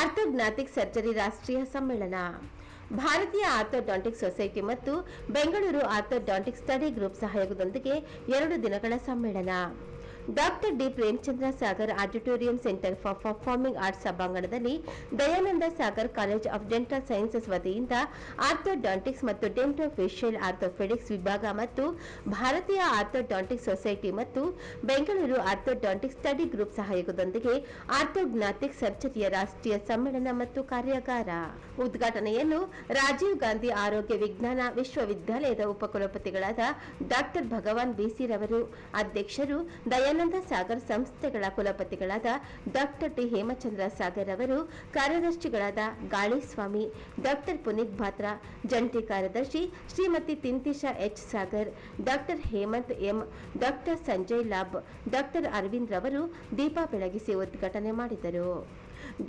ಆರ್ಥೋಗ್ನಾಟಿಕ್ surgery ರಾಷ್ಟ್ರೀಯ ಸಮ್ಮೇಳನ. ಭಾರತೀಯ ಆರ್ಥೋಡಾಂಟಿಕ್ ಸೊಸೈಟಿ ಮತ್ತು ಬೆಂಗಳೂರು ಆರ್ಥೋಡಾಂಟಿಕ್ ಸ್ಟಡಿ ಗ್ರೂಪ್ ಸಹಯೋಗದೊಂದಿಗೆ ಎರಡು ದಿನಗಳ ಸಮ್ಮೇಳನ. Doctor D Premachandra Sagar auditorium centre for performing arts ಸಭಾಂಗಣದಲ್ಲಿ Dayananda Sagar college of dental sciences ವತಿಯಿಂದ ಆರ್ಥೋಡಾಂಟಿಕ್ಸ್ ಮತ್ತು ಡೆಂಟೋಫೇಶಿಯಲ್ ಆರ್ಥೋಪೆಡಿಕ್ಸ್ ವಿಭಾಗ ಮತ್ತು ಭಾರತೀಯ ಆರ್ಥೋಡಾಂಟಿಕ್ಸ್ ಸೊಸೈಟಿ ಮತ್ತು ಬೆಂಗಳೂರು ಆರ್ಥೋಡಾಂಟಿಕ್ಸ್ ಸ್ಟಡಿ ಗ್ರೂಪ್ ಸಹಯೋಗದೊಂದಿಗೆ ಆರ್ಥೋಗ್ನಾಟಿಕ್ ಸರ್ಜರಿಯ ರಾಷ್ಟ್ರೀಯ ಸಮ್ಮೇಳನ ಮತ್ತು ಕಾರ್ಯಾಗಾರ. ಉದ್ಘಾಟನೆಯನ್ನು ರಾಜೀವ್ ಗಾಂಧಿ ಆರೋಗ್ಯ ವಿಜ್ಞಾನ ವಿಶ್ವವಿದ್ಯಾಲಯದ ಉಪಕುಲಪತಿಗಳಾದ ಡಾಕ್ಟರ್ ಭಗವಾನ್ ಬಿಸಿ ರವರು, ಅಧ್ಯಕ್ಷರು ದಯಾನಂದ ಸಾಗರ್ ಸಂಸ್ಥೆಗಳ ಕುಲಪತಿಗಳಾದ ಡಾಕ್ಟರ್ ಟಿ ಹೇಮಚಂದ್ರ ಸಾಗರ್ ಅವರು, ಕಾರ್ಯದರ್ಶಿಗಳಾದ ಗಾಳಿಸ್ವಾಮಿ, ಡಾಕ್ಟರ್ ಪುನೀತ್ ಭಾತ್ರ ಜಂಟಿ ಕಾರ್ಯದರ್ಶಿ Shrimati Tintisha H Sagar, doctor Hemanth M, doctor Sanjay ಲಾಬ್ doctor Aravind ರವರು ದೀಪ ಬೆಳಗಿಸಿ ಉದ್ಘಾಟನೆ ಮಾಡಿದರು.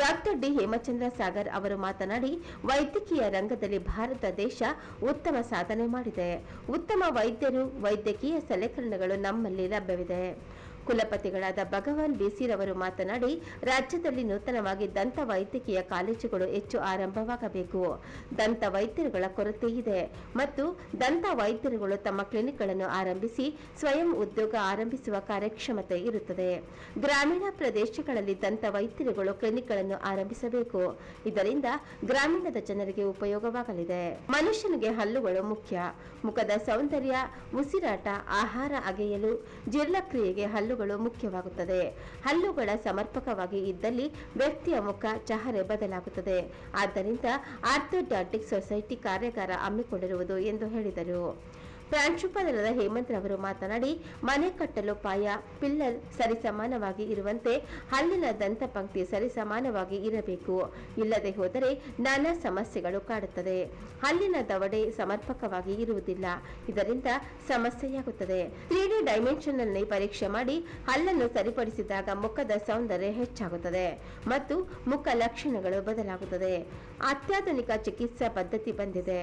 ಡಾಕ್ಟರ್ ಡಿ ಹೇಮಚಂದ್ರ ಸಾಗರ್ ಅವರು ಮಾತನಾಡಿ, ವೈದ್ಯಕೀಯ ರಂಗದಲ್ಲಿ ಭಾರತ ದೇಶ ಉತ್ತಮ ಸಾಧನೆ ಮಾಡಿದೆ. ಉತ್ತಮ ವೈದ್ಯರು, ವೈದ್ಯಕೀಯ ಸಲಕರಣೆಗಳು ನಮ್ಮಲ್ಲಿ ಲಭ್ಯವಿದೆ. ಕುಲಪತಿಗಳಾದ ಭಗವಾನ್ ಬಿಸಿರವರು ಮಾತನಾಡಿ, ರಾಜ್ಯದಲ್ಲಿ ನೂತನವಾಗಿ ದಂತ ವೈದ್ಯಕೀಯ ಕಾಲೇಜುಗಳು ಹೆಚ್ಚು ಆರಂಭವಾಗಬೇಕು. ದಂತ ವೈದ್ಯರುಗಳ ಕೊರತೆ ಇದೆ ಮತ್ತು ದಂತ ವೈದ್ಯರುಗಳು ತಮ್ಮ ಕ್ಲಿನಿಕ್ಗಳನ್ನು ಆರಂಭಿಸಿ ಸ್ವಯಂ ಉದ್ಯೋಗ ಆರಂಭಿಸುವ ಕಾರ್ಯಕ್ಷಮತೆ ಇರುತ್ತದೆ. ಗ್ರಾಮೀಣ ಪ್ರದೇಶಗಳಲ್ಲಿ ದಂತ ವೈದ್ಯರುಗಳು ಕ್ಲಿನಿಕ್ಗಳನ್ನು ಆರಂಭಿಸಬೇಕು. ಇದರಿಂದ ಗ್ರಾಮೀಣದ ಜನರಿಗೆ ಉಪಯೋಗವಾಗಲಿದೆ. ಮನುಷ್ಯನಿಗೆ ಹಲ್ಲುಗಳು ಮುಖ್ಯ. ಮುಖದ ಸೌಂದರ್ಯ, ಉಸಿರಾಟ, ಆಹಾರ ಅಗೆಯಲು ಜೀರ್ಣಕ್ರಿಯೆಗೆ ಹಲ್ಲುಗಳು ಮುಖ್ಯವಾಗುತ್ತದೆ. ಹಲ್ಲುಗಳ ಸಮರ್ಪಕವಾಗಿ ಇದ್ದಲ್ಲಿ ವ್ಯಕ್ತಿಯ ಮುಖ, ಚಹರೆ ಬದಲಾಗುತ್ತದೆ. ಆದ್ದರಿಂದ ಆರ್ಥೋಡಾಂಟಿಕ್ ಸೊಸೈಟಿ ಕಾರ್ಯಾಗಾರ ಹಮ್ಮಿಕೊಂಡಿರುವುದು ಎಂದು ಹೇಳಿದರು. ಪ್ರಾಂಶುಪಾಲರಾದ ಹೇಮಂತ್ ರವರು ಮಾತನಾಡಿ, ಮನೆ ಕಟ್ಟಲು ಪಾಯ, ಪಿಲ್ಲರ್ ಸರಿಸಮಾನವಾಗಿ ಇರುವಂತೆ ಹಲ್ಲಿನ ದಂತಪಂಕ್ತಿ ಸರಿಸಮಾನವಾಗಿ ಇರಬೇಕು. ಇಲ್ಲದೆ ಹೋದರೆ ನಾನಾ ಸಮಸ್ಯೆಗಳು ಕಾಡುತ್ತದೆ. ಹಲ್ಲಿನ ದವಡೆ ಸಮರ್ಪಕವಾಗಿ ಇರುವುದಿಲ್ಲ. ಇದರಿಂದ ಸಮಸ್ಯೆಯಾಗುತ್ತದೆ. ತ್ರೀ ಡಿ ಡೈಮೆನ್ಷನ್ನಲ್ಲಿ ಪರೀಕ್ಷೆ ಮಾಡಿ ಹಲ್ಲನ್ನು ಸರಿಪಡಿಸಿದಾಗ ಮುಖದ ಸೌಂದರ್ಯ ಹೆಚ್ಚಾಗುತ್ತದೆ ಮತ್ತು ಮುಖ ಲಕ್ಷಣಗಳು ಬದಲಾಗುತ್ತದೆ. ಅತ್ಯಾಧುನಿಕ ಚಿಕಿತ್ಸಾ ಪದ್ಧತಿ ಬಂದಿದೆ.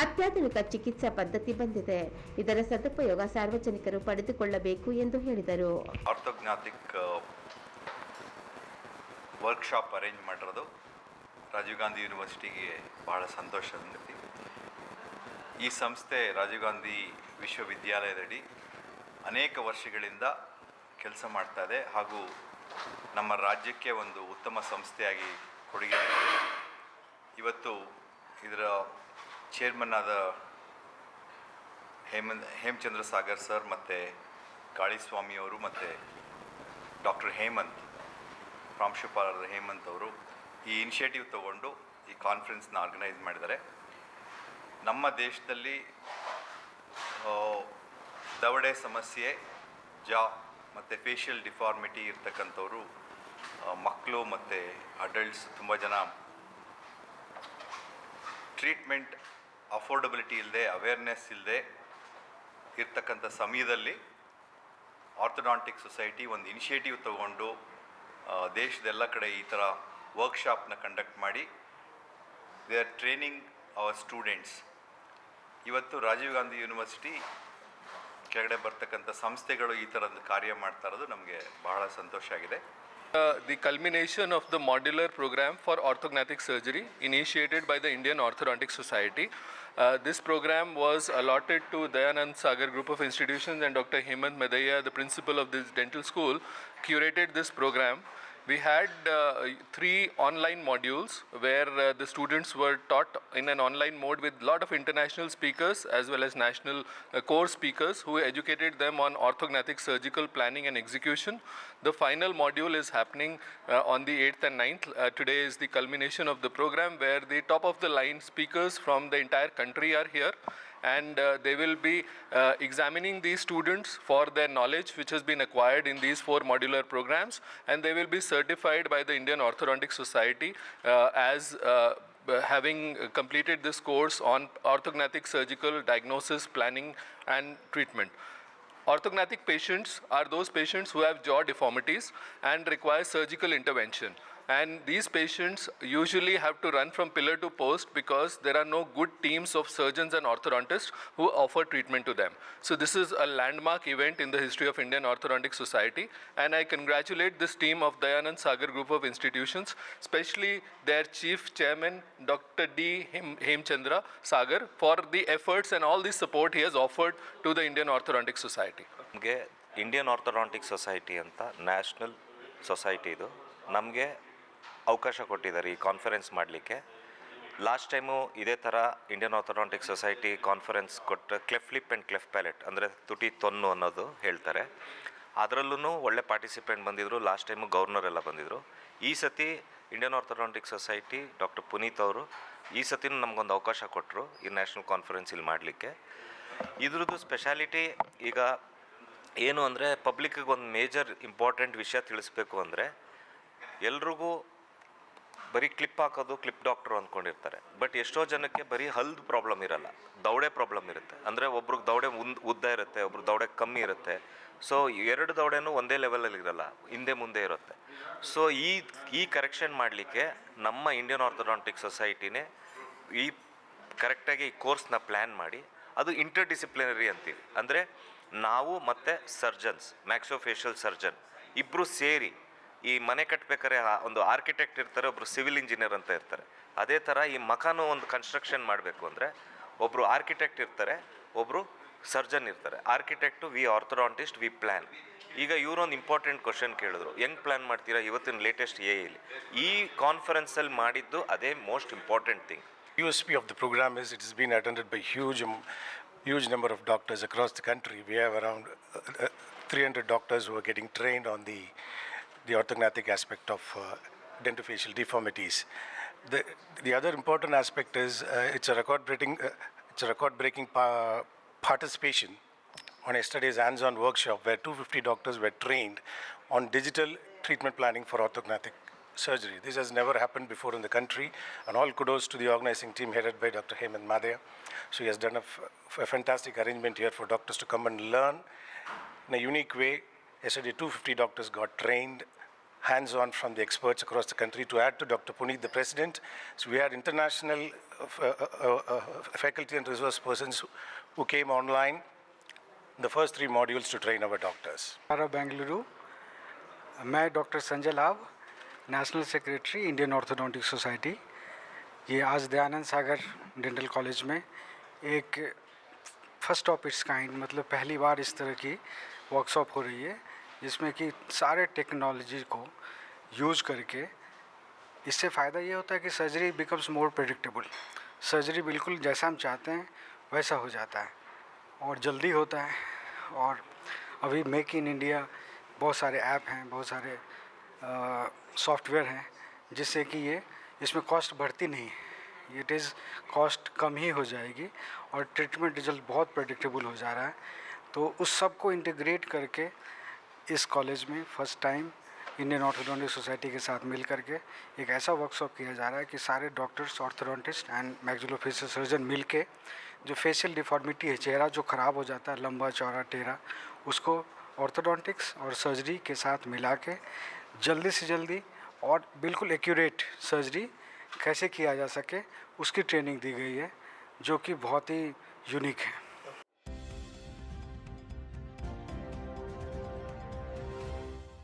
ಅತ್ಯಾಧುನಿಕ ಚಿಕಿತ್ಸಾ ಪದ್ಧತಿ ಬಂದಿದೆ. ಇದರ ಸದುಪಯೋಗ ಸಾರ್ವಜನಿಕರು ಪಡೆದುಕೊಳ್ಳಬೇಕು ಎಂದು ಹೇಳಿದರು. ಆರ್ಥೋಗ್ನಾಟಿಕ್ ವರ್ಕ್ಶಾಪ್ ಅರೇಂಜ್ ಮಾಡಿರೋದು. ರಾಜೀವ್ ಗಾಂಧಿ ಯೂನಿವರ್ಸಿಟಿಗೆ ಬಹಳ ಸಂತೋಷ ಸಂಗತಿ ಈ ಸಂಸ್ಥೆ ರಾಜೀವ್ ಗಾಂಧಿ ವಿಶ್ವವಿದ್ಯಾಲಯದಡಿ ಅನೇಕ ವರ್ಷಗಳಿಂದ ಕೆಲಸ ಮಾಡ್ತಾ ಇದೆ ಹಾಗೂ ನಮ್ಮ ರಾಜ್ಯಕ್ಕೆ ಒಂದು ಉತ್ತಮ ಸಂಸ್ಥೆಯಾಗಿ ಕೊಡುಗೆ ಇವತ್ತು ಇದರ ಚೇರ್ಮನ್ ಆದ ಹೇಮಂತ್ ಹೇಮಚಂದ್ರ ಸಾಗರ್ ಸರ್ ಮತ್ತು ಕಾಳಿಸ್ವಾಮಿಯವರು ಮತ್ತು ಡಾಕ್ಟರ್ ಹೇಮಂತ್ ಪ್ರಾಂಶುಪಾಲರ ಹೇಮಂತ್ ಅವರು ಈ ಇನಿಷಿಯೇಟಿವ್ ತಗೊಂಡು ಈ ಕಾನ್ಫರೆನ್ಸ್ನ ಆರ್ಗನೈಸ್ ಮಾಡಿದ್ದಾರೆ. ನಮ್ಮ ದೇಶದಲ್ಲಿ ದವಡೆ ಸಮಸ್ಯೆ, ಜಾ ಮತ್ತು ಫೇಶಿಯಲ್ ಡಿಫಾರ್ಮಿಟಿ ಇರ್ತಕ್ಕಂಥವ್ರು ಮಕ್ಕಳು ಮತ್ತು ಅಡಲ್ಟ್ಸ್ ತುಂಬ ಜನ ಟ್ರೀಟ್ಮೆಂಟ್ ಅಫೋರ್ಡಬಿಲಿಟಿ ಇಲ್ಲದೆ ಅವೇರ್ನೆಸ್ ಇಲ್ಲದೆ ಇರ್ತಕ್ಕಂಥ ಸಮಯದಲ್ಲಿ ಆರ್ಥೋಡಾಂಟಿಕ್ ಸೊಸೈಟಿ ಒಂದು ಇನಿಷಿಯೇಟಿವ್ ತಗೊಂಡು ದೇಶದ ದೇಶದೆಲ್ಲ ಕಡೆ ಈ ಥರ ವರ್ಕ್ಶಾಪ್ನ ಕಂಡಕ್ಟ್ ಮಾಡಿ, they are training our students. ಇವತ್ತು ರಾಜೀವ್ ಗಾಂಧಿ ಯೂನಿವರ್ಸಿಟಿ ಕೆಳಗಡೆ ಬರ್ತಕ್ಕಂಥ ಸಂಸ್ಥೆಗಳು ಈ ಥರದ್ದು ಕಾರ್ಯ ಮಾಡ್ತಾ ಇರೋದು ನಮಗೆ ಬಹಳ ಸಂತೋಷ ಆಗಿದೆ. Uh, the culmination of the modular program for orthognathic surgery initiated by the Indian Orthodontic Society. Uh, this program was allotted to Dayanand Sagar Group of Institutions and Dr. Hemant Medaya, the principal of this dental school, curated this program. We had uh, three online modules where uh, the students were taught in an online mode with a lot of international speakers as well as national uh, core speakers who educated them on orthognathic surgical planning and execution. The final module is happening uh, on the 8th and 9th. Uh, today is the culmination of the program where the top of the line speakers from the entire country are here and uh, they will be uh, examining these students for their knowledge which has been acquired in these four modular programs and they will be certified by the Indian Orthodontic Society uh, as having completed this course on orthognathic surgical diagnosis, planning and treatment. Orthognathic patients are those patients who have jaw deformities and require surgical intervention. and these patients usually have to run from pillar to post because there are no good teams of surgeons and orthodontists who offer treatment to them. So this is a landmark event in the history of Indian Orthodontic Society, and I congratulate this team of Dayanand Sagar Group of Institutions, especially their chief chairman, Dr. D. Hem- Hemchandra Sagar, for the efforts and all the support he has offered to the Indian Orthodontic Society. ನಮಗೆ Indian orthodontic society ಅಂತ national society ಇದು ನಮಗೆ ಅವಕಾಶ ಕೊಟ್ಟಿದ್ದಾರೆ ಈ conference ಮಾಡಲಿಕ್ಕೆ. Last time ಇದೇ ಥರ ಇಂಡಿಯನ್ ಆರ್ಥೋಡಾಂಟಿಕ್ ಸೊಸೈಟಿ ಕಾನ್ಫರೆನ್ಸ್ ಕೊಟ್ಟು cleft lip and cleft palate ಅಂದರೆ ತುಟಿ ತೊನ್ನು ಅನ್ನೋದು ಹೇಳ್ತಾರೆ. ಅದರಲ್ಲೂ ಒಳ್ಳೆ ಪಾರ್ಟಿಸಿಪೆಂಟ್ ಬಂದಿದ್ದರು ಲಾಸ್ಟ್ ಟೈಮು ಗವರ್ನರ್ ಎಲ್ಲ ಬಂದಿದ್ದರು ಈ ಸತಿ Indian orthodontic society doctor Puneeth ಅವರು ಈ ಸತಿನೂ ನಮಗೊಂದು ಅವಕಾಶ ಕೊಟ್ಟರು ಈ ನ್ಯಾಷನಲ್ ಕಾನ್ಫರೆನ್ಸ್ ಇಲ್ಲಿ ಮಾಡಲಿಕ್ಕೆ. ಇದ್ರದ್ದು ಸ್ಪೆಷಾಲಿಟಿ ಈಗ ಏನು ಅಂದರೆ ಪಬ್ಲಿಕ್ಗೆ ಒಂದು ಮೇಜರ್ ಇಂಪಾರ್ಟೆಂಟ್ ವಿಷಯ ತಿಳಿಸ್ಬೇಕು ಅಂದರೆ ಎಲ್ರಿಗೂ ಬರೀ ಕ್ಲಿಪ್ ಹಾಕೋದು ಕ್ಲಿಪ್ ಡಾಕ್ಟ್ರು ಅಂದ್ಕೊಂಡಿರ್ತಾರೆ ಬಟ್ ಎಷ್ಟೋ ಜನಕ್ಕೆ ಬರೀ ಹಲ್ದು ಪ್ರಾಬ್ಲಮ್ ಇರಲ್ಲ. ದೌಡೆ ಪ್ರಾಬ್ಲಮ್ ಇರುತ್ತೆ. ಅಂದರೆ ಒಬ್ರಿಗೆ ದೌಡೆ ಉಂದ್ ಉದ್ದ ಇರುತ್ತೆ, ಒಬ್ರು ದೌಡೆ ಕಮ್ಮಿ ಇರುತ್ತೆ. ಸೊ ಎರಡು ದೌಡೆನೂ ಒಂದೇ ಲೆವೆಲಲ್ಲಿ ಇರಲ್ಲ. ಹಿಂದೆ ಮುಂದೆ ಇರುತ್ತೆ. ಸೊ ಈ ಈ ಕರೆಕ್ಷನ್ ಮಾಡಲಿಕ್ಕೆ ನಮ್ಮ ಇಂಡಿಯನ್ ಆರ್ಥೋಡಾಂಟಿಕ್ ಸೊಸೈಟಿನೇ ಈ ಕರೆಕ್ಟಾಗಿ ಈ ಕೋರ್ಸ್ನ ಪ್ಲ್ಯಾನ್ ಮಾಡಿ, ಅದು ಇಂಟರ್ ಡಿಸಿಪ್ಲಿನರಿ ಅಂತೀವಿ. ಅಂದರೆ ನಾವು ಮತ್ತು ಸರ್ಜನ್ಸ್ ಮ್ಯಾಕ್ಸೋಫೇಷಿಯಲ್ ಸರ್ಜನ್ ಇಬ್ಬರು ಸೇರಿ ಈ ಮನೆ ಕಟ್ಟಬೇಕಾದ್ರೆ ಒಂದು ಆರ್ಕಿಟೆಕ್ಟ್ ಇರ್ತಾರೆ ಒಬ್ಬರು ಸಿವಿಲ್ ಇಂಜಿನಿಯರ್ ಅಂತ ಇರ್ತಾರೆ. ಅದೇ ಥರ ಈ ಮಖಾನು ಒಂದು ಕನ್ಸ್ಟ್ರಕ್ಷನ್ ಮಾಡಬೇಕು ಅಂದರೆ ಒಬ್ಬರು ಆರ್ಕಿಟೆಕ್ಟ್ ಇರ್ತಾರೆ ಒಬ್ಬರು ಸರ್ಜನ್ ಇರ್ತಾರೆ. Architect we orthodontist we plan ಈಗ ಇವರೊಂದು ಇಂಪಾರ್ಟೆಂಟ್ ಕ್ವಶನ್ ಕೇಳಿದ್ರು. ಹೆಂಗೆ ಪ್ಲ್ಯಾನ್ ಮಾಡ್ತೀರಾ ಇವತ್ತಿನ ಲೇಟೆಸ್ಟ್ ಎ ಇಲ್ಲಿ ಈ ಕಾನ್ಫರೆನ್ಸಲ್ಲಿ ಮಾಡಿದ್ದು ಅದೇ most important thing U S P of the program is it is been attended by huge huge number of doctors the country. Country we around around three 300 doctors who are getting trained on the, the orthognathic aspect of uh, dentofacial deformities. The, the other important aspect is uh, it's a record-breaking, uh, it's a record-breaking pa- participation on yesterday's hands-on workshop where 250 doctors were trained on digital treatment planning for orthognathic surgery. This has never happened before in the country, and all kudos to the organizing team headed by Dr. Hemant Madhya. So he has done a, f- a fantastic arrangement here for doctors to come and learn in a unique way. Yesterday, 250 doctors got trained hands-on from the experts across the country. To add to Dr. Puneet, the president, so we had international uh, f- uh, uh, uh, faculty and resource persons who- who came online the first three modules to train our doctors. हमारा बेंगलुरु मैं doctor Sanjay Labh national secretary Indian Orthodontic Society ये आज दयानंद सागर dental college में एक first of its kind मतलब पहली बार इस तरह की वर्कशॉप हो रही है जिसमें कि सारे टेक्नोलॉजी को यूज़ करके इससे फ़ायदा ये होता है कि surgery becomes more predictable surgery बिल्कुल जैसा हम चाहते हैं, वैसा हो जाता है और जल्दी होता है। और अभी मेक इन इंडिया बहुत सारे ऐप हैं, बहुत सारे सॉफ्टवेयर हैं, जिससे कि ये, इसमें कॉस्ट बढ़ती नहीं है। इट इज़ कॉस्ट कम ही हो जाएगी और ट्रीटमेंट रिज़ल्ट बहुत प्रडिक्टेबल हो जा रहा है। तो उस सबको इंटीग्रेट करके इस कॉलेज में first time Indian orthodontic society के साथ मिल करके एक ऐसा वर्कशॉप किया जा रहा है कि सारे doctors orthodontist and maxillofacial surgeon मिल के जो फेशियल डिफॉर्मिटी है, चेहरा जो ख़राब हो जाता है, लंबा चौड़ा टेढ़ा, उसको ऑर्थोडोंटिक्स और सर्जरी के साथ मिला के जल्दी से जल्दी और बिल्कुल एक्यूरेट सर्जरी कैसे किया जा सके, उसकी ट्रेनिंग दी गई है, जो कि बहुत ही यूनिक है।